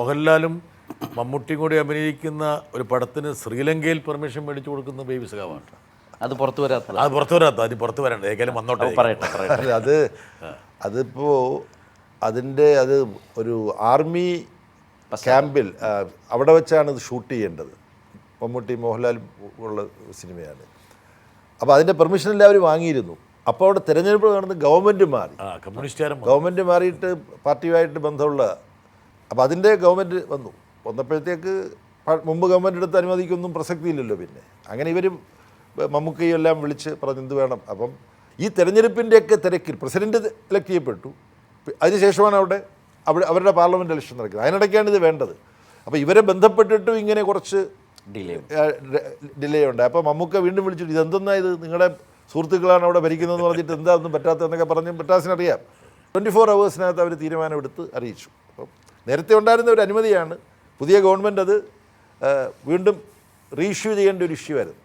മോഹൻലാലും മമ്മൂട്ടിയും കൂടി അഭിനയിക്കുന്ന ഒരു പടത്തിന് ശ്രീലങ്കയിൽ പെർമിഷൻ മേടിച്ചു കൊടുക്കുന്ന ബേബി സഖാവാണ് അത് പുറത്തു വരാത്ത അത് പുറത്തു വരാത്ത അതിന് പുറത്തു വരണ്ട. ഏതായാലും വന്നോട്ടെ. പറയട്ടെ അത് അതിപ്പോൾ അതിന്റെ അത് ഒരു ആർമി ക്യാമ്പിൽ അവിടെ വെച്ചാണ് ഇത് ഷൂട്ട് ചെയ്യേണ്ടത്. മമ്മൂട്ടി മോഹൻലാൽ ഉള്ള സിനിമയാണ്. അപ്പോൾ അതിന്റെ പെർമിഷൻ എല്ലാവരും വാങ്ങിയിരുന്നു. അപ്പോൾ അവിടെ തിരഞ്ഞെടുപ്പ് നടന്ന് ഗവൺമെന്റ് മാറി. വന്നു. ഗവൺമെന്റ് മാറിയിട്ട് പാർട്ടിയുമായിട്ട് ബന്ധമുള്ള അപ്പോൾ അതിന്റെ ഗവൺമെന്റ് വന്നു. വന്നപ്പോഴത്തേക്ക് മുമ്പ് ഗവൺമെന്റ് എടുത്ത് അനുമതിക്കൊന്നും പ്രസക്തിയില്ലല്ലോ പിന്നെ. അങ്ങനെ ഇവർ മമ്മൂക്കയും എല്ലാം വിളിച്ച് പറഞ്ഞു എന്ത് വേണം. അപ്പം ഈ തെരഞ്ഞെടുപ്പിന്റെയൊക്കെ തിരക്കിൽ പ്രസിഡന്റ് ഇലക്ട് ചെയ്യപ്പെട്ടു. അതിനുശേഷമാണ് അവിടെ അവിടെ അവരുടെ പാർലമെന്റ് ഇലക്ഷൻ നടക്കുന്നത്. അതിനിടയ്ക്കാണ് ഇത് വേണ്ടത്. അപ്പോൾ ഇവരെ ബന്ധപ്പെട്ടിട്ടും ഇങ്ങനെ കുറച്ച് ഡിലേ ഡിലേ ഉണ്ട്. അപ്പോൾ മമ്മൂക്ക വീണ്ടും വിളിച്ചിട്ട് ഇതെന്തെന്നാ ഇത്? നിങ്ങളുടെ സുഹൃത്തുക്കളാണ് അവിടെ ഭരിക്കുന്നതെന്ന് പറഞ്ഞിട്ട് എന്താ ഒന്നും പറ്റാത്തതെന്നൊക്കെ പറഞ്ഞ് പറ്റാസിനറിയാം ട്വന്റി ഫോർ അവേഴ്സിനകത്ത് അവർ തീരുമാനമെടുത്ത് അറിയിച്ചു. നേരത്തെ ഉണ്ടായിരുന്ന ഒരു അനുമതിയാണ്. പുതിയ ഗവൺമെന്റ് അത് വീണ്ടും റീഇഷ്യൂ ചെയ്യേണ്ട ഒരു ഇഷ്യൂ ആയിരുന്നു.